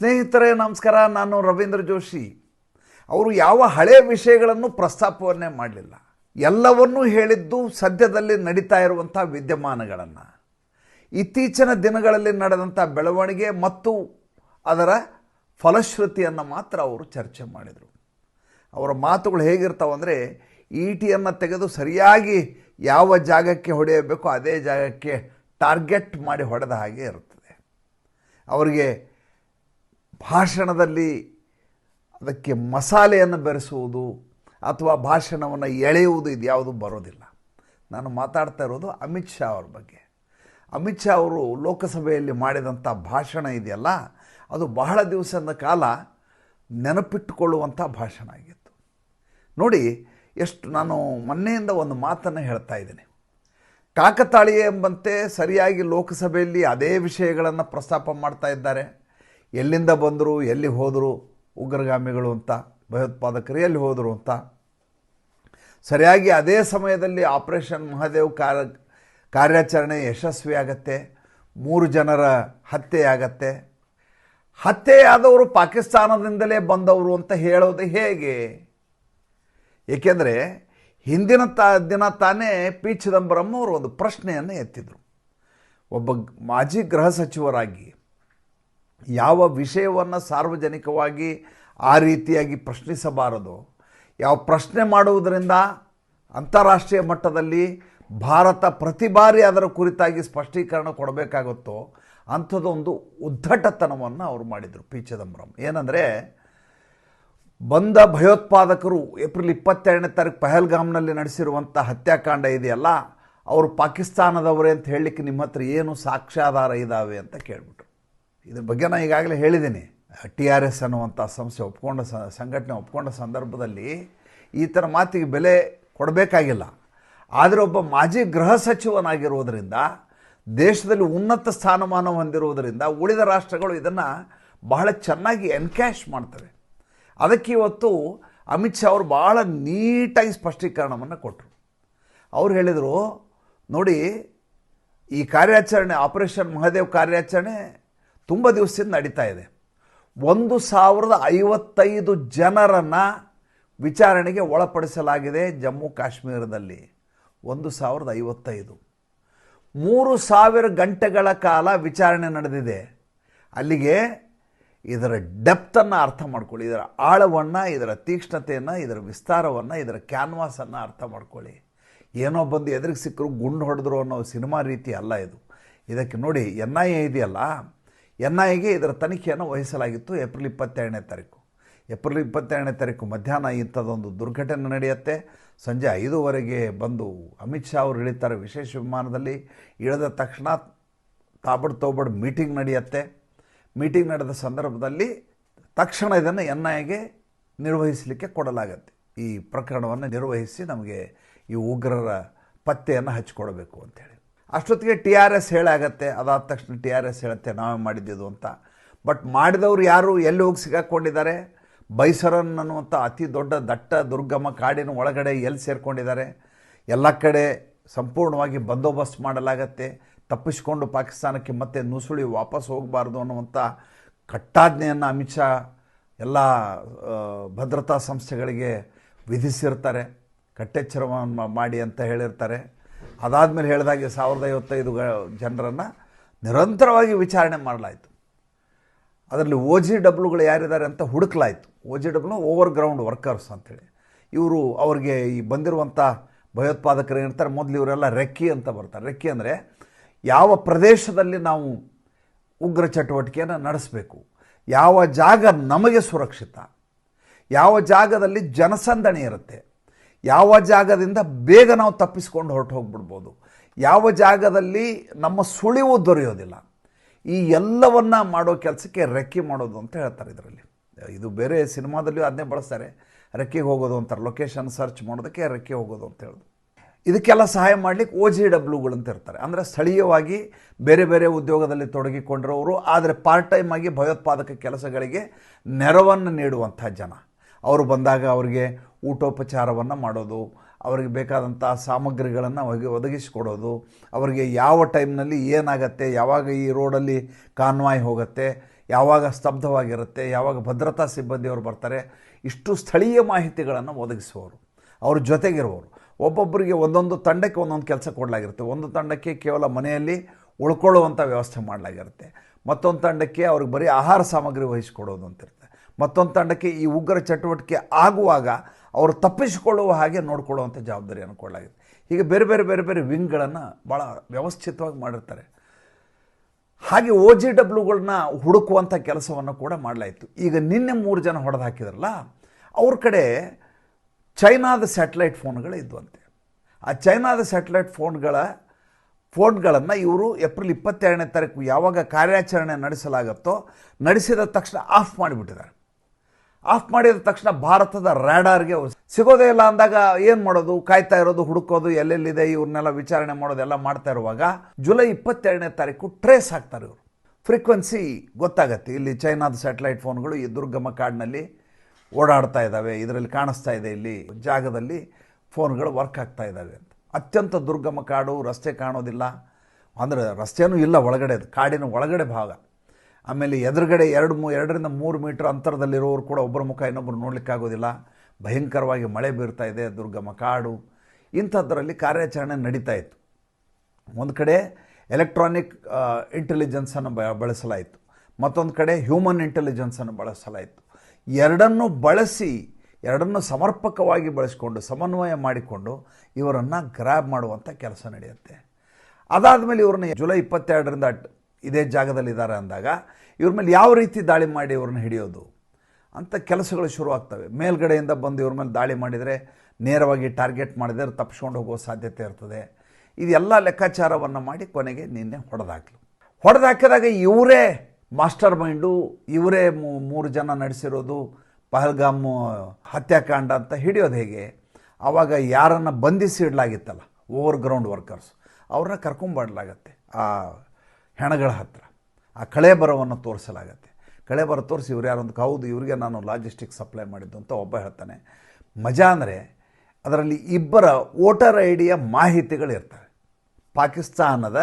ಸ್ನೇಹಿತರೇ, ನಮಸ್ಕಾರ. ನಾನು ರವೀಂದ್ರ ಜೋಶಿ. ಅವರು ಯಾವ ಹಳೆಯ ವಿಷಯಗಳನ್ನು ಪ್ರಸ್ತಾಪವನ್ನೇ ಮಾಡಲಿಲ್ಲ. ಎಲ್ಲವನ್ನೂ ಹೇಳಿದ್ದು ಸದ್ಯದಲ್ಲಿ ನಡೀತಾ ಇರುವಂಥ ವಿದ್ಯಮಾನಗಳನ್ನು. ಇತ್ತೀಚಿನ ದಿನಗಳಲ್ಲಿ ನಡೆದಂಥ ಬೆಳವಣಿಗೆ ಮತ್ತು ಅದರ ಫಲಶ್ರುತಿಯನ್ನು ಮಾತ್ರ ಅವರು ಚರ್ಚೆ ಮಾಡಿದರು. ಅವರ ಮಾತುಗಳು ಹೇಗಿರ್ತಾವಂದರೆ ಈಟಿಯನ್ನು ತೆಗೆದು ಸರಿಯಾಗಿ ಯಾವ ಜಾಗಕ್ಕೆ ಹೊಡೆಯಬೇಕು ಅದೇ ಜಾಗಕ್ಕೆ ಟಾರ್ಗೆಟ್ ಮಾಡಿ ಹೊಡೆದ ಹಾಗೆ ಇರುತ್ತದೆ. ಅವರಿಗೆ ಭಾಷಣದಲ್ಲಿ ಅದಕ್ಕೆ ಮಸಾಲೆಯನ್ನು ಬೆರೆಸುವುದು ಅಥವಾ ಭಾಷಣವನ್ನು ಎಳೆಯುವುದು ಇದು ಬರೋದಿಲ್ಲ. ನಾನು ಮಾತಾಡ್ತಾ ಇರೋದು ಅಮಿತ್ ಶಾ ಅವ್ರ ಬಗ್ಗೆ. ಅಮಿತ್ ಶಾ ಅವರು ಲೋಕಸಭೆಯಲ್ಲಿ ಮಾಡಿದಂಥ ಭಾಷಣ ಇದೆಯಲ್ಲ, ಅದು ಬಹಳ ದಿವಸದ ಕಾಲ ನೆನಪಿಟ್ಟುಕೊಳ್ಳುವಂಥ ಭಾಷಣ ಆಗಿತ್ತು. ನೋಡಿ, ಎಷ್ಟು ನಾನು ಮೊನ್ನೆಯಿಂದ ಒಂದು ಮಾತನ್ನು ಹೇಳ್ತಾ ಇದ್ದೀನಿ. ಕಾಕತಾಳೀಯ ಎಂಬಂತೆ ಸರಿಯಾಗಿ ಲೋಕಸಭೆಯಲ್ಲಿ ಅದೇ ವಿಷಯಗಳನ್ನು ಪ್ರಸ್ತಾಪ ಮಾಡ್ತಾ ಇದ್ದಾರೆ. ಎಲ್ಲಿಂದ ಬಂದರು, ಎಲ್ಲಿ ಹೋದರು, ಉಗ್ರಗಾಮಿಗಳು ಅಂತ, ಭಯೋತ್ಪಾದಕರು ಎಲ್ಲಿ ಹೋದರು ಅಂತ. ಸರಿಯಾಗಿ ಅದೇ ಸಮಯದಲ್ಲಿ ಆಪರೇಷನ್ ಮಹಾದೇವ್ ಕಾರ್ಯ, ಕಾರ್ಯಾಚರಣೆ ಯಶಸ್ವಿ ಆಗತ್ತೆ ಮೂರು ಜನರ ಹತ್ಯೆ ಆಗತ್ತೆ ಹತ್ಯೆಯಾದವರು ಪಾಕಿಸ್ತಾನದಿಂದಲೇ ಬಂದವರು ಅಂತ ಹೇಳೋದು ಹೇಗೆ? ಏಕೆಂದರೆ ಹಿಂದಿನ ತಾ, ದಿನ ತಾನೇ ಪಿ ಚಿದಂಬರಂ ಅವರು ಒಂದು ಪ್ರಶ್ನೆಯನ್ನು ಎತ್ತಿದರು. ಒಬ್ಬ ಮಾಜಿ ಗೃಹ ಸಚಿವರಾಗಿ ಯಾವ ವಿಷಯವನ್ನು ಸಾರ್ವಜನಿಕವಾಗಿ ಆ ರೀತಿಯಾಗಿ ಪ್ರಶ್ನಿಸಬಾರದು. ಯಾವ ಪ್ರಶ್ನೆ ಮಾಡುವುದರಿಂದ ಅಂತಾರಾಷ್ಟ್ರೀಯ ಮಟ್ಟದಲ್ಲಿ ಭಾರತ ಪ್ರತಿ ಬಾರಿ ಅದರ ಕುರಿತಾಗಿ ಸ್ಪಷ್ಟೀಕರಣ ಕೊಡಬೇಕಾಗುತ್ತೋ ಅಂಥದ್ದೊಂದು ಉದ್ದಟತನವನ್ನು ಅವರು ಮಾಡಿದರು ಪಿ ಚಿದಂಬರಂ. ಏನಂದರೆ, ಬಂದ ಭಯೋತ್ಪಾದಕರು ಏಪ್ರಿಲ್ ಇಪ್ಪತ್ತೆರಡನೇ ತಾರೀಕು ಪಹಲ್ಗಾಮ್ನಲ್ಲಿ ನಡೆಸಿರುವಂಥ ಹತ್ಯಾಕಾಂಡ ಇದೆಯಲ್ಲ, ಅವರು ಪಾಕಿಸ್ತಾನದವರೇ ಅಂತ ಹೇಳಲಿಕ್ಕೆ ನಿಮ್ಮ ಹತ್ರ ಏನು ಸಾಕ್ಷ್ಯಾಧಾರ ಇದ್ದಾವೆ ಅಂತ ಕೇಳಿಬಿಟ್ರು. ಇದ್ರ ಬಗ್ಗೆ ನಾನು ಈಗಾಗಲೇ ಹೇಳಿದ್ದೀನಿ. ಟಿ ಆರ್ ಎಸ್ ಅನ್ನುವಂಥ ಸಂಸ್ಥೆ ಒಪ್ಕೊಂಡ ಸಂಘಟನೆ ಒಪ್ಕೊಂಡ ಸಂದರ್ಭದಲ್ಲಿ ಈ ಥರ ಮಾತಿಗೆ ಬೆಲೆ ಕೊಡಬೇಕಾಗಿಲ್ಲ. ಆದರೆ ಒಬ್ಬ ಮಾಜಿ ಗೃಹ ಸಚಿವನಾಗಿರುವುದರಿಂದ, ದೇಶದಲ್ಲಿ ಉನ್ನತ ಸ್ಥಾನಮಾನ ಹೊಂದಿರುವುದರಿಂದ ಉಳಿದ ರಾಷ್ಟ್ರಗಳು ಇದನ್ನು ಬಹಳ ಚೆನ್ನಾಗಿ ಎನ್ಕ್ಯಾಶ್ ಮಾಡ್ತವೆ. ಅದಕ್ಕೆ ಇವತ್ತು ಅಮಿತ್ ಶಾ ಅವರು ಭಾಳ ನೀಟಾಗಿ ಸ್ಪಷ್ಟೀಕರಣವನ್ನು ಕೊಟ್ಟರು ಅವ್ರು ಹೇಳಿದರು, ನೋಡಿ, ಈ ಕಾರ್ಯಾಚರಣೆ, ಆಪರೇಷನ್ ಮಹಾದೇವ್ ಕಾರ್ಯಾಚರಣೆ ತುಂಬ ದಿವಸದಿಂದ ನಡೀತಾ ಇದೆ. ಒಂದು ಸಾವಿರದ ಐವತ್ತೈದು ಜನರನ್ನು ವಿಚಾರಣೆಗೆ ಒಳಪಡಿಸಲಾಗಿದೆ ಜಮ್ಮು ಕಾಶ್ಮೀರದಲ್ಲಿ. ಒಂದು ಸಾವಿರದ ಐವತ್ತೈದು. ಮೂರು ಸಾವಿರ ಗಂಟೆಗಳ ಕಾಲ ವಿಚಾರಣೆ ನಡೆದಿದೆ. ಅಲ್ಲಿಗೆ ಇದರ ಡೆಪ್ತನ್ನು ಅರ್ಥ ಮಾಡ್ಕೊಳ್ಳಿ. ಇದರ ಆಳವನ್ನು, ಇದರ ತೀಕ್ಷ್ಣತೆಯನ್ನು, ಇದರ ವಿಸ್ತಾರವನ್ನು, ಇದರ ಕ್ಯಾನ್ವಾಸನ್ನು ಅರ್ಥ ಮಾಡ್ಕೊಳ್ಳಿ. ಏನೋ ಬಂದು ಎದುರಿಗೆ ಸಿಕ್ಕರು ಗುಂಡು ಹೊಡೆದ್ರು ಅನ್ನೋ ಸಿನಿಮಾ ರೀತಿ ಅಲ್ಲ ಇದು. ಇದಕ್ಕೆ ನೋಡಿ ಎನ್ ಐ ಎ ಇದೆಯಲ್ಲ? ಎನ್ ಐಗೆ ಇದರ ತನಿಖೆಯನ್ನು ವಹಿಸಲಾಗಿತ್ತು ಏಪ್ರಿಲ್ ಇಪ್ಪತ್ತೆರಡನೇ ತಾರೀಕು. ಏಪ್ರಿಲ್ ಇಪ್ಪತ್ತೆರಡನೇ ತಾರೀಕು ಮಧ್ಯಾಹ್ನ ಇಂಥದ್ದೊಂದು ದುರ್ಘಟನೆ ನಡೆಯುತ್ತೆ. ಸಂಜೆ ಐದೂವರೆಗೆ ಬಂದು ಅಮಿತ್ ಶಾ ಅವರು ಇಳಿತಾರೆ. ವಿಶೇಷ ವಿಮಾನದಲ್ಲಿ ಇಳಿದ ತಕ್ಷಣ ತಾಬಡ್ ತೋಬಡ್ ಮೀಟಿಂಗ್ ನಡೆಯುತ್ತೆ. ಮೀಟಿಂಗ್ ನಡೆದ ಸಂದರ್ಭದಲ್ಲಿ ತಕ್ಷಣ ಇದನ್ನು ಎನ್ ಐಗೆ ನಿರ್ವಹಿಸಲಿಕ್ಕೆ ಕೊಡಲಾಗತ್ತೆ. ಈ ಪ್ರಕರಣವನ್ನು ನಿರ್ವಹಿಸಿ ನಮಗೆ ಈ ಉಗ್ರರ ಪತ್ತೆಯನ್ನು ಹಚ್ಕೊಡ್ಬೇಕು ಅಂತೇಳಿ ಅಷ್ಟೊತ್ತಿಗೆ ಟಿ ಆರ್ ಎಸ್ ಹೇಳಾಗತ್ತೆ. ಅದಾದ ತಕ್ಷಣ ಟಿ ಆರ್ ಎಸ್ ಹೇಳುತ್ತೆ, ನಾವೇ ಮಾಡಿದ್ದಿದ್ದು ಅಂತ. ಬಟ್ ಮಾಡಿದವರು ಯಾರು, ಎಲ್ಲಿ ಹೋಗಿ ಸಿಗಾಕ್ಕೊಂಡಿದ್ದಾರೆ ಬೈಸರನ್ ಅನ್ನುವಂಥ ಅತಿ ದೊಡ್ಡ ದಟ್ಟ, ದುರ್ಗಮ ಕಾಡಿನ ಒಳಗಡೆ ಎಲ್ಲಿ ಸೇರಿಕೊಂಡಿದ್ದಾರೆ? ಎಲ್ಲ ಕಡೆ ಸಂಪೂರ್ಣವಾಗಿ ಬಂದೋಬಸ್ತ್ ಮಾಡಲಾಗತ್ತೆ. ತಪ್ಪಿಸಿಕೊಂಡು ಪಾಕಿಸ್ತಾನಕ್ಕೆ ಮತ್ತೆ ನುಸುಳಿ ವಾಪಸ್ ಹೋಗಬಾರ್ದು ಅನ್ನುವಂಥ ಕಟ್ಟಾಜ್ಞೆಯನ್ನು ಅಮಿತ್ ಶಾ ಎಲ್ಲ ಭದ್ರತಾ ಸಂಸ್ಥೆಗಳಿಗೆ ವಿಧಿಸಿರ್ತಾರೆ. ಕಟ್ಟೆಚ್ಚರವನ್ನು ಮಾಡಿ ಅಂತ ಹೇಳಿರ್ತಾರೆ. ಅದಾದಮೇಲೆ ಹೇಳಿದಾಗೆ ಸಾವಿರದ ಐವತ್ತೈದು ಜನರನ್ನು ನಿರಂತರವಾಗಿ ವಿಚಾರಣೆ ಮಾಡಲಾಯಿತು. ಅದರಲ್ಲಿ ಓ ಜಿ ಡಬ್ಲ್ಯೂಗಳು ಯಾರಿದ್ದಾರೆ ಅಂತ ಹುಡುಕ್ಲಾಯಿತು. O G W over ground workers ಅಂತೇಳಿ. ಇವರು ಅವ್ರಿಗೆ ಈ ಬಂದಿರುವಂಥ ಭಯೋತ್ಪಾದಕರು ಏನಿರ್ತಾರೆ, ಮೊದಲು ಇವರೆಲ್ಲ ರೆಕ್ಕಿ ಅಂತ ಬರ್ತಾರೆ. ರೆಕ್ಕಿ ಅಂದರೆ ಯಾವ ಪ್ರದೇಶದಲ್ಲಿ ನಾವು ಉಗ್ರ ಚಟುವಟಿಕೆಯನ್ನು ನಡೆಸಬೇಕು, ಯಾವ ಜಾಗ ನಮಗೆ ಸುರಕ್ಷಿತ, ಯಾವ ಜಾಗದಲ್ಲಿ ಜನಸಂದಣಿ ಇರುತ್ತೆ ಯಾವ ಜಾಗದಿಂದ ಬೇಗ ನಾವು ತಪ್ಪಿಸ್ಕೊಂಡು ಹೊರಟು ಹೋಗ್ಬಿಡ್ಬೋದು. ಯಾವ ಜಾಗದಲ್ಲಿ ನಮ್ಮ ಸುಳಿವು ದೊರೆಯೋದಿಲ್ಲ. ಈ ಎಲ್ಲವನ್ನು ಮಾಡೋ ಕೆಲಸಕ್ಕೆ ರೆಕ್ಕೆ ಮಾಡೋದು ಅಂತ ಹೇಳ್ತಾರೆ ಇದರಲ್ಲಿ. ಇದು ಬೇರೆ ಸಿನಿಮಾದಲ್ಲಿಯೂ ಅದನ್ನೇ ಬಳಸ್ತಾರೆ. ರೆಕ್ಕೆಗೆ ಹೋಗೋದು ಅಂತಾರೆ ಲೊಕೇಶನ್ ಸರ್ಚ್ ಮಾಡೋದಕ್ಕೆ ರೆಕ್ಕೆ ಹೋಗೋದು ಅಂತ ಹೇಳೋದು. ಇದಕ್ಕೆಲ್ಲ ಸಹಾಯ ಮಾಡಲಿಕ್ಕೆ ಓ ಜಿ ಡಬ್ಲ್ಯೂಗಳು ಅಂತ ಇರ್ತಾರೆ. ಅಂದರೆ ಸ್ಥಳೀಯವಾಗಿ ಬೇರೆ ಬೇರೆ ಉದ್ಯೋಗದಲ್ಲಿ ತೊಡಗಿಕೊಂಡಿರೋರು, ಆದರೆ ಪಾರ್ಟ್ ಟೈಮ್ ಆಗಿ ಭಯೋತ್ಪಾದಕ ಕೆಲಸಗಳಿಗೆ ನೆರವನ್ನು ನೀಡುವಂಥ ಜನ. ಅವರು ಬಂದಾಗ ಅವರಿಗೆ ಊಟೋಪಚಾರವನ್ನು ಮಾಡೋದು, ಅವರಿಗೆ ಬೇಕಾದಂಥ ಸಾಮಗ್ರಿಗಳನ್ನು ಅವರಿಗೆ ಒದಗಿಸಿಕೊಡೋದು, ಅವರಿಗೆ ಯಾವ ಟೈಮ್ನಲ್ಲಿ ಏನಾಗತ್ತೆ, ಯಾವಾಗ ಈ ರೋಡಲ್ಲಿ ಕಾನ್ವಾಯ್ ಹೋಗುತ್ತೆ, ಯಾವಾಗ ಸ್ತಬ್ಧವಾಗಿರುತ್ತೆ, ಯಾವಾಗ ಭದ್ರತಾ ಸಿಬ್ಬಂದಿಯವರು ಬರ್ತಾರೆ, ಇಷ್ಟು ಸ್ಥಳೀಯ ಮಾಹಿತಿಗಳನ್ನು ಒದಗಿಸುವವರು, ಅವ್ರ ಜೊತೆಗಿರುವವರು. ಒಬ್ಬೊಬ್ಬರಿಗೆ ಒಂದೊಂದು ತಂಡಕ್ಕೆ ಒಂದೊಂದು ಕೆಲಸ ಕೊಡಲಾಗಿರುತ್ತೆ. ಒಂದು ತಂಡಕ್ಕೆ ಕೇವಲ ಮನೆಯಲ್ಲಿ ಉಳ್ಕೊಳ್ಳುವಂಥ ವ್ಯವಸ್ಥೆ ಮಾಡಲಾಗಿರುತ್ತೆ. ಮತ್ತೊಂದು ತಂಡಕ್ಕೆ ಅವ್ರಿಗೆ ಬರೀ ಆಹಾರ ಸಾಮಗ್ರಿ ವಹಿಸಿಕೊಡೋದು ಅಂತಿರುತ್ತೆ. ಮತ್ತೊಂದು ತಂಡಕ್ಕೆ ಈ ಉಗ್ರ ಚಟುವಟಿಕೆ ಆಗುವಾಗ ಅವರು ತಪ್ಪಿಸಿಕೊಳ್ಳುವ ಹಾಗೆ ನೋಡಿಕೊಳ್ಳುವಂಥ ಜವಾಬ್ದಾರಿಯನ್ನು ಕೊಡಲಾಗಿದೆ ಹೀಗೆ ಬೇರೆ ಬೇರೆ ಬೇರೆ ಬೇರೆ ವಿಂಗ್ಗಳನ್ನು ಭಾಳ ವ್ಯವಸ್ಥಿತವಾಗಿ ಮಾಡಿರ್ತಾರೆ. ಹಾಗೆ ಓ ಜಿ ಡಬ್ಲ್ಯೂಗಳನ್ನ ಹುಡುಕುವಂಥ ಕೆಲಸವನ್ನು ಕೂಡ ಮಾಡಲಾಯಿತು. ಈಗ ನಿನ್ನೆ ಮೂರು ಜನ ಹೊಡೆದು ಹಾಕಿದ್ರಲ್ಲ, ಅವ್ರ ಕಡೆ ಚೈನಾದ ಸ್ಯಾಟಲೈಟ್ ಫೋನ್ಗಳು ಇದ್ವಂತೆ. ಆ ಚೈನಾದ ಸ್ಯಾಟಲೈಟ್ ಫೋನ್ಗಳ, ಫೋನ್ಗಳನ್ನು ಇವರು ಏಪ್ರಿಲ್ ಇಪ್ಪತ್ತೆರಡನೇ ತಾರೀಕು ಯಾವಾಗ ಕಾರ್ಯಾಚರಣೆ ನಡೆಸಲಾಗುತ್ತೋ, ನಡೆಸಿದ ತಕ್ಷಣ ಆಫ್ ಮಾಡಿಬಿಟ್ಟಿದ್ದಾರೆ. ಆಫ್ ಮಾಡಿದ ತಕ್ಷಣ ಭಾರತದ ರ್ಯಾಡಾರ್ಗೆ ಸಿಗೋದೇ ಇಲ್ಲ ಅಂದಾಗ ಏನು ಮಾಡೋದು? ಕಾಯ್ತಾ ಇರೋದು, ಹುಡುಕೋದು, ಎಲ್ಲೆಲ್ಲಿದೆ, ಇವ್ರನ್ನೆಲ್ಲ ವಿಚಾರಣೆ ಮಾಡೋದೆಲ್ಲ ಮಾಡ್ತಾ ಇರುವಾಗ ಜುಲೈ ಇಪ್ಪತ್ತೆರಡನೇ ತಾರೀಕು ಟ್ರೇಸ್ ಆಗ್ತಾರೆ ಇವರು. ಫ್ರೀಕ್ವೆನ್ಸಿ ಗೊತ್ತಾಗತ್ತೆ. ಇಲ್ಲಿ ಚೈನಾದ ಸ್ಯಾಟಲೈಟ್ ಫೋನ್ಗಳು ಈ ದುರ್ಗಮ ಕಾಡಿನಲ್ಲಿ ಓಡಾಡ್ತಾ ಇದ್ದಾವೆ. ಇದರಲ್ಲಿ ಕಾಣಿಸ್ತಾ ಇದೆ ಇಲ್ಲಿ ಜಾಗದಲ್ಲಿ ಫೋನ್ಗಳು ವರ್ಕ್ ಆಗ್ತಾ ಇದ್ದಾವೆ ಅಂತ. ಅತ್ಯಂತ ದುರ್ಗಮ ಕಾಡು, ರಸ್ತೆ ಕಾಣೋದಿಲ್ಲ. ಅಂದರೆ ರಸ್ತೆಯೂ ಇಲ್ಲ ಒಳಗಡೆ, ಕಾಡಿನ ಒಳಗಡೆ ಭಾಗ. ಆಮೇಲೆ ಎದುರುಗಡೆ ಎರಡು ಮೂ ಎರಡರಿಂದ ಮೂರು ಮೀಟ್ರ್ ಅಂತರದಲ್ಲಿರೋರು ಕೂಡ ಒಬ್ಬರ ಮುಖ ಇನ್ನೊಬ್ಬರು ನೋಡಲಿಕ್ಕಾಗೋದಿಲ್ಲ ಭಯಂಕರವಾಗಿ ಮಳೆ ಬೀರ್ತಾ ಇದೆ, ದುರ್ಗಮ ಕಾಡು. ಇಂಥದ್ದರಲ್ಲಿ ಕಾರ್ಯಾಚರಣೆ ನಡೀತಾ ಇತ್ತು. ಒಂದು ಕಡೆ ಎಲೆಕ್ಟ್ರಾನಿಕ್ ಇಂಟೆಲಿಜೆನ್ಸನ್ನು ಬ ಬಳಸಲಾಯಿತು. ಮತ್ತೊಂದು ಕಡೆ ಹ್ಯೂಮನ್ ಇಂಟೆಲಿಜೆನ್ಸನ್ನು ಬಳಸಲಾಯಿತು. ಎರಡನ್ನೂ ಬಳಸಿ, ಎರಡನ್ನೂ ಸಮರ್ಪಕವಾಗಿ ಬಳಸಿಕೊಂಡು, ಸಮನ್ವಯ ಮಾಡಿಕೊಂಡು ಇವರನ್ನು ಗ್ರ್ಯಾಬ್ ಮಾಡುವಂಥ ಕೆಲಸ ನಡೆಯುತ್ತೆ. ಅದಾದಮೇಲೆ ಇವ್ರನ್ನ ಜುಲೈ ಇಪ್ಪತ್ತೆರಡರಿಂದ ಇದೇ ಜಾಗದಲ್ಲಿದ್ದಾರೆ ಅಂದಾಗ, ಇವ್ರ ಮೇಲೆ ಯಾವ ರೀತಿ ದಾಳಿ ಮಾಡಿ ಇವ್ರನ್ನ ಹಿಡಿಯೋದು ಅಂತ ಕೆಲಸಗಳು ಶುರುವಾಗ್ತವೆ. ಮೇಲ್ಗಡೆಯಿಂದ ಬಂದು ಇವ್ರ ಮೇಲೆ ದಾಳಿ ಮಾಡಿದರೆ ನೇರವಾಗಿ ಟಾರ್ಗೆಟ್ ಮಾಡಿದರೆ ತಪ್ಪಿಸ್ಕೊಂಡು ಹೋಗೋ ಸಾಧ್ಯತೆ ಇರ್ತದೆ. ಇದೆಲ್ಲ ಲೆಕ್ಕಾಚಾರವನ್ನು ಮಾಡಿ ಕೊನೆಗೆ ನಿನ್ನೆ ಹೊಡೆದಾಕ್ಲು. ಹೊಡೆದಾಕಿದಾಗ ಇವರೇ ಮಾಸ್ಟರ್ ಮೈಂಡು, ಇವರೇ ಮೂರು ಜನ ನಡೆಸಿರೋದು ಪಹಲ್ಗಾಮ್ ಹತ್ಯಾಕಾಂಡ ಅಂತ ಹಿಡಿಯೋದು ಹೇಗೆ? ಆವಾಗ ಯಾರನ್ನು ಬಂಧಿಸಿ ಇಡಲಾಗಿತ್ತಲ್ಲ ಓವರ್ ಗ್ರೌಂಡ್ ವರ್ಕರ್ಸ್, ಅವ್ರನ್ನ ಕರ್ಕೊಂಬಾಡಲಾಗತ್ತೆ ಆ ಹೆಣಗಳ ಹತ್ರ. ಆ ಕಳೆಬರವನ್ನು ತೋರಿಸಲಾಗತ್ತೆ. ಕಳೆ ಬರ ತೋರಿಸಿ ಇವ್ರು ಯಾರು ಅಂತ ಹೌದು, ಇವರಿಗೆ ನಾನು ಲಾಜಿಸ್ಟಿಕ್ ಸಪ್ಲೈ ಮಾಡಿದ್ದು ಅಂತ ಒಬ್ಬ ಹೇಳ್ತಾನೆ. ಮಜಾ ಅಂದರೆ ಅದರಲ್ಲಿ ಇಬ್ಬರ ವೋಟರ್ ಐ ಡಿಯ ಮಾಹಿತಿಗಳಿರ್ತವೆ ಪಾಕಿಸ್ತಾನದ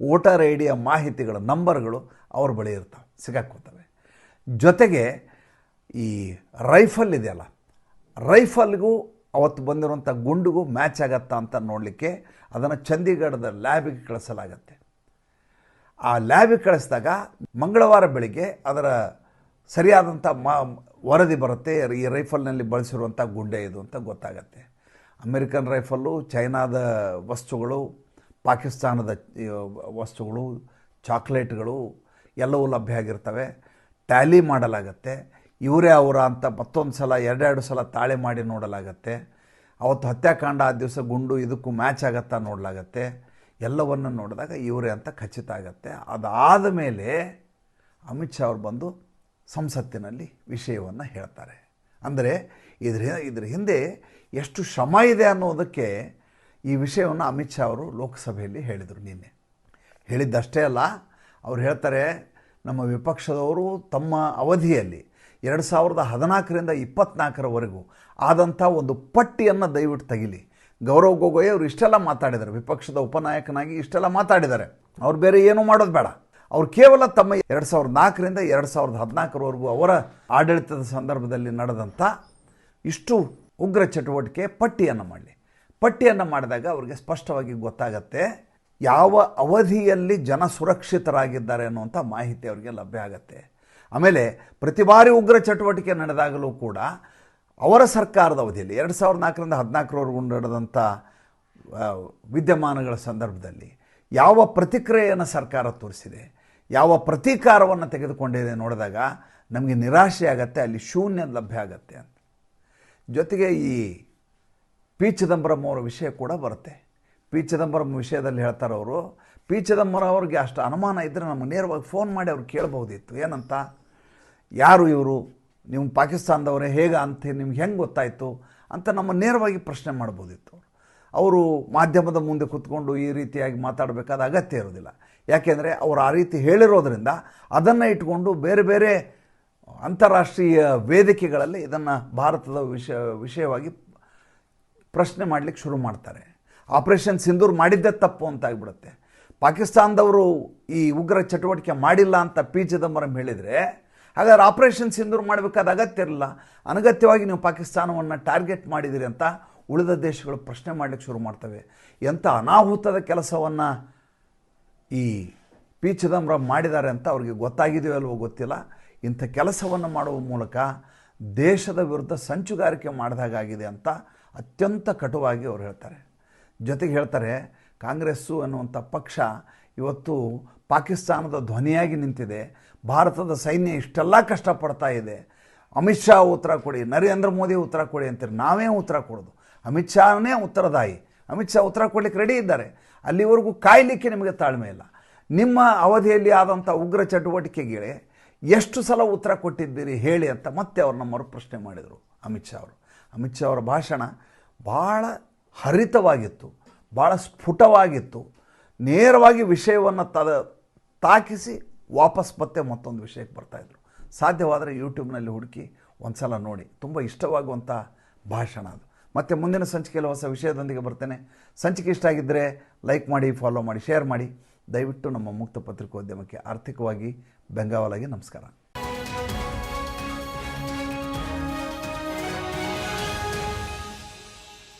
ವೋಟರ್ ಐ ಡಿಯ ಮಾಹಿತಿಗಳು ನಂಬರ್ಗಳು ಅವ್ರ ಬಳಿ ಇರ್ತವೆ ಸಿಗಾಕೋತವೆ ಜೊತೆಗೆ ಈ ರೈಫಲ್ ಇದೆಯಲ್ಲ, ರೈಫಲ್ಗೂ ಅವತ್ತು ಬಂದಿರುವಂಥ ಗುಂಡಿಗೂ ಮ್ಯಾಚ್ ಆಗತ್ತಾ ಅಂತ ನೋಡಲಿಕ್ಕೆ ಅದನ್ನು ಚಂಡೀಗಢದ ಲ್ಯಾಬಿಗೆ ಕಳಿಸಲಾಗತ್ತೆ. ಆ ಲ್ಯಾಬಿಗೆ ಕಳಿಸಿದಾಗ ಮಂಗಳವಾರ ಬೆಳಿಗ್ಗೆ ಅದರ ಸರಿಯಾದಂಥ ಮಾ, ವರದಿ ಬರುತ್ತೆ. ಈ ರೈಫಲ್ನಲ್ಲಿ ಬಳಸಿರುವಂಥ ಗುಂಡೆ ಇದು ಅಂತ ಗೊತ್ತಾಗತ್ತೆ. ಅಮೆರಿಕನ್ ರೈಫಲ್ಲು, ಚೈನಾದ ವಸ್ತುಗಳು, ಪಾಕಿಸ್ತಾನದ ವಸ್ತುಗಳು, ಚಾಕ್ಲೇಟ್ಗಳು ಎಲ್ಲವೂ ಲಭ್ಯ ಆಗಿರ್ತವೆ. ಟ್ಯಾಲಿ ಮಾಡಲಾಗತ್ತೆ. ಇವರೇ ಅವರ ಅಂತ ಮತ್ತೊಂದು ಸಲ, ಎರಡೆರಡು ಸಲ ತಾಳೆ ಮಾಡಿ ನೋಡಲಾಗತ್ತೆ. ಅವತ್ತು ಹತ್ಯಾಕಾಂಡ ಆ ದಿವಸ ಗುಂಡು ಇದಕ್ಕೂ ಮ್ಯಾಚ್ ಆಗತ್ತಾ ನೋಡಲಾಗತ್ತೆ. ಎಲ್ಲವನ್ನು ನೋಡಿದಾಗ ಇವರೇ ಅಂತ ಖಚಿತ ಆಗತ್ತೆ. ಅದಾದ ಮೇಲೆ ಅಮಿತ್ ಶಾ ಅವರು ಬಂದು ಸಂಸತ್ತಿನಲ್ಲಿ ವಿಷಯವನ್ನು ಹೇಳ್ತಾರೆ. ಅಂದರೆ ಇದ್ರ ಇದ್ರ ಹಿಂದೆ ಎಷ್ಟು ಶ್ರಮ ಇದೆ ಅನ್ನೋದಕ್ಕೆ ಈ ವಿಷಯವನ್ನು ಅಮಿತ್ ಶಾ ಅವರು ಲೋಕಸಭೆಯಲ್ಲಿ ಹೇಳಿದರು ನಿನ್ನೆ. ಹೇಳಿದ್ದಷ್ಟೇ ಅಲ್ಲ, ಅವ್ರು ಹೇಳ್ತಾರೆ ನಮ್ಮ ವಿಪಕ್ಷದವರು ತಮ್ಮ ಅವಧಿಯಲ್ಲಿ ಎರಡು ಸಾವಿರದ ಹದಿನಾಲ್ಕರಿಂದ ಇಪ್ಪತ್ನಾಲ್ಕರವರೆಗೂ ಆದಂಥ ಒಂದು ಪಟ್ಟಿಯನ್ನು ದಯವಿಟ್ಟು ತೆಗಿಲಿ. ಗೌರವ್ ಗೊಗೊಯ್ ಅವರು ಇಷ್ಟೆಲ್ಲ ಮಾತಾಡಿದ್ದಾರೆ, ವಿಪಕ್ಷದ ಉಪನಾಯಕನಾಗಿ ಇಷ್ಟೆಲ್ಲ ಮಾತಾಡಿದ್ದಾರೆ. ಅವ್ರು ಬೇರೆ ಏನೂ ಮಾಡೋದು ಬೇಡ. ಅವ್ರು ಕೇವಲ ತಮ್ಮ ಎರಡು ಸಾವಿರದ ನಾಲ್ಕರಿಂದ ಎರಡು ಸಾವಿರದ ಹದಿನಾಲ್ಕರವರೆಗೂ ಅವರ ಆಡಳಿತದ ಸಂದರ್ಭದಲ್ಲಿ ನಡೆದಂಥ ಇಷ್ಟು ಉಗ್ರ ಚಟುವಟಿಕೆ ಪಟ್ಟಿಯನ್ನು ಮಾಡಲಿ. ಪಟ್ಟಿಯನ್ನು ಮಾಡಿದಾಗ ಅವರಿಗೆ ಸ್ಪಷ್ಟವಾಗಿ ಗೊತ್ತಾಗತ್ತೆ, ಯಾವ ಅವಧಿಯಲ್ಲಿ ಜನ ಸುರಕ್ಷಿತರಾಗಿದ್ದಾರೆ ಅನ್ನುವಂಥ ಮಾಹಿತಿ ಅವರಿಗೆ ಲಭ್ಯ ಆಗತ್ತೆ. ಆಮೇಲೆ ಪ್ರತಿ ಬಾರಿ ಉಗ್ರ ಚಟುವಟಿಕೆ ನಡೆದಾಗಲೂ ಕೂಡ ಅವರ ಸರ್ಕಾರದ ಅವಧಿಯಲ್ಲಿ, ಎರಡು ಸಾವಿರದ ನಾಲ್ಕರಿಂದ ಹದಿನಾಲ್ಕರವರೆಗೂ ನಡೆದಂಥ ವಿದ್ಯಮಾನಗಳ ಸಂದರ್ಭದಲ್ಲಿ ಯಾವ ಪ್ರತಿಕ್ರಿಯೆಯನ್ನು ಸರ್ಕಾರ ತೋರಿಸಿದೆ, ಯಾವ ಪ್ರತೀಕಾರವನ್ನು ತೆಗೆದುಕೊಂಡಿದೆ ನೋಡಿದಾಗ ನಮಗೆ ನಿರಾಶೆ ಆಗತ್ತೆ, ಅಲ್ಲಿ ಶೂನ್ಯ ಲಭ್ಯ ಆಗತ್ತೆ ಅಂತ. ಜೊತೆಗೆ ಈ ಪಿ ಚಿದಂಬರಂ ಅವರ ವಿಷಯ ಕೂಡ ಬರುತ್ತೆ. ಪಿ ಚಿದಂಬರಂ ವಿಷಯದಲ್ಲಿ ಹೇಳ್ತಾರೆ ಅವರು, ಪಿ ಚಿದಂಬರಂ ಅವ್ರಿಗೆ ಅಷ್ಟು ಅನುಮಾನ ಇದ್ದರೆ ನಮಗೆ ನೇರವಾಗಿ ಫೋನ್ ಮಾಡಿ ಅವ್ರು ಕೇಳಬಹುದಿತ್ತು. ಏನಂತ? ಯಾರು ಇವರು? ನೀವು ಪಾಕಿಸ್ತಾನದವರೇ ಹೇಗೆ ಅಂತ ನಿಮ್ಗೆ ಹೆಂಗೆ ಗೊತ್ತಾಯಿತು ಅಂತ ನಮ್ಮ ನೇರವಾಗಿ ಪ್ರಶ್ನೆ ಮಾಡ್ಬೋದಿತ್ತು. ಅವರು ಮಾಧ್ಯಮದ ಮುಂದೆ ಕೂತ್ಕೊಂಡು ಈ ರೀತಿಯಾಗಿ ಮಾತಾಡಬೇಕಾದ ಅಗತ್ಯ ಇರೋದಿಲ್ಲ ಯಾಕೆಂದರೆ ಅವರು ಆ ರೀತಿ ಹೇಳಿರೋದ್ರಿಂದ ಅದನ್ನು ಇಟ್ಕೊಂಡು ಬೇರೆ ಬೇರೆ ಅಂತಾರಾಷ್ಟ್ರೀಯ ವೇದಿಕೆಗಳಲ್ಲಿ ಇದನ್ನು ಭಾರತದ ವಿಷಯ ವಿಷಯವಾಗಿ ಪ್ರಶ್ನೆ ಮಾಡಲಿಕ್ಕೆ ಶುರು ಮಾಡ್ತಾರೆ. ಆಪರೇಷನ್ ಸಿಂಧೂರ್ ಮಾಡಿದ್ದೇ ತಪ್ಪು ಅಂತ ಆಗಿಬಿಡುತ್ತೆ ಪಾಕಿಸ್ತಾನದವರು ಈ ಉಗ್ರ ಚಟುವಟಿಕೆ ಮಾಡಿಲ್ಲ ಅಂತ ಪಿ ಚಿದಂಬರಂ ಹೇಳಿದರೆ ಹಾಗಾದ್ರೆ ಆಪರೇಷನ್ ಸಿಂಧೂರ್ ಮಾಡಬೇಕಾದ ಅಗತ್ಯ ಇರಲಿಲ್ಲ. ಅನಗತ್ಯವಾಗಿ ನೀವು ಪಾಕಿಸ್ತಾನವನ್ನು ಟಾರ್ಗೆಟ್ ಮಾಡಿದಿರಿ ಅಂತ ಉಳಿದ ದೇಶಗಳು ಪ್ರಶ್ನೆ ಮಾಡಲಿಕ್ಕೆ ಶುರು ಮಾಡ್ತವೆ. ಎಂಥ ಅನಾಹುತದ ಕೆಲಸವನ್ನು ಈ ಪಿ ಚಿದಂಬರಂ ಮಾಡಿದ್ದಾರೆ ಅಂತ ಅವ್ರಿಗೆ ಗೊತ್ತಾಗಿದೆಯೋ ಅಲ್ವೋ ಗೊತ್ತಿಲ್ಲ. ಇಂಥ ಕೆಲಸವನ್ನು ಮಾಡುವ ಮೂಲಕ ದೇಶದ ವಿರುದ್ಧ ಸಂಚುಗಾರಿಕೆ ಮಾಡಿದಾಗಿದೆ ಅಂತ ಅತ್ಯಂತ ಕಟುವಾಗಿ ಅವ್ರು ಹೇಳ್ತಾರೆ. ಜೊತೆಗೆ ಹೇಳ್ತಾರೆ, ಕಾಂಗ್ರೆಸ್ಸು ಅನ್ನುವಂಥ ಪಕ್ಷ ಇವತ್ತು ಪಾಕಿಸ್ತಾನದ ಧ್ವನಿಯಾಗಿ ನಿಂತಿದೆ. ಭಾರತದ ಸೈನ್ಯ ಇಷ್ಟೆಲ್ಲ ಕಷ್ಟಪಡ್ತಾ ಇದೆ. ಅಮಿತ್ ಶಾ ಉತ್ತರ ಕೊಡಿ, ನರೇಂದ್ರ ಮೋದಿ ಉತ್ತರ ಕೊಡಿ ಅಂತೀರಿ. ನಾವೇ ಉತ್ತರ ಕೊಡೋದು. ಅಮಿತ್ ಶಾನೇ ಉತ್ತರದಾಯಿ. ಅಮಿತ್ ಶಾ ಉತ್ತರ ಕೊಡಲಿಕ್ಕೆ ರೆಡಿ ಇದ್ದಾರೆ. ಅಲ್ಲಿವರೆಗೂ ಕಾಯಲಿಕ್ಕೆ ನಿಮಗೆ ತಾಳ್ಮೆ ಇಲ್ಲ. ನಿಮ್ಮ ಅವಧಿಯಲ್ಲಿ ಆದಂಥ ಉಗ್ರ ಚಟುವಟಿಕೆಗೆ ಎಷ್ಟು ಸಲ ಉತ್ತರ ಕೊಟ್ಟಿದ್ದೀರಿ ಹೇಳಿ ಅಂತ ಮತ್ತೆ ಅವ್ರನ್ನ ಮರುಪ್ರಶ್ನೆ ಮಾಡಿದರು ಅಮಿತ್ ಶಾ ಅವರು. ಅಮಿತ್ ಶಾ ಅವರ ಭಾಷಣ ಭಾಳ ಹರಿತವಾಗಿತ್ತು ಭಾಳ ಸ್ಫುಟವಾಗಿತ್ತು. ನೇರವಾಗಿ ವಿಷಯವನ್ನು ತದ, ತಾಕಿಸಿ ವಾಪಸ್ ಮತ್ತೆ ಮತ್ತೊಂದು ವಿಷಯಕ್ಕೆ ಬರ್ತಾಯಿದ್ರು ಸಾಧ್ಯವಾದರೆ ಯೂಟ್ಯೂಬ್ನಲ್ಲಿ ಹುಡುಕಿ ಒಂದು ಸಲ ನೋಡಿ. ತುಂಬ ಇಷ್ಟವಾಗುವಂಥ ಭಾಷಣ ಅದು. ಮತ್ತು ಮುಂದಿನ ಸಂಚಿಕೆಯಲ್ಲಿ ಹೊಸ ವಿಷಯದೊಂದಿಗೆ ಬರ್ತೇನೆ. ಸಂಚಿಕೆ ಇಷ್ಟ ಆಗಿದ್ದರೆ ಲೈಕ್ ಮಾಡಿ, ಫಾಲೋ ಮಾಡಿ, ಶೇರ್ ಮಾಡಿ. ದಯವಿಟ್ಟು ನಮ್ಮ ಮುಕ್ತ ಪತ್ರಿಕೋದ್ಯಮಕ್ಕೆ ಆರ್ಥಿಕವಾಗಿ ಬೆಂಗಾವಲಾಗಿ ನಮಸ್ಕಾರ.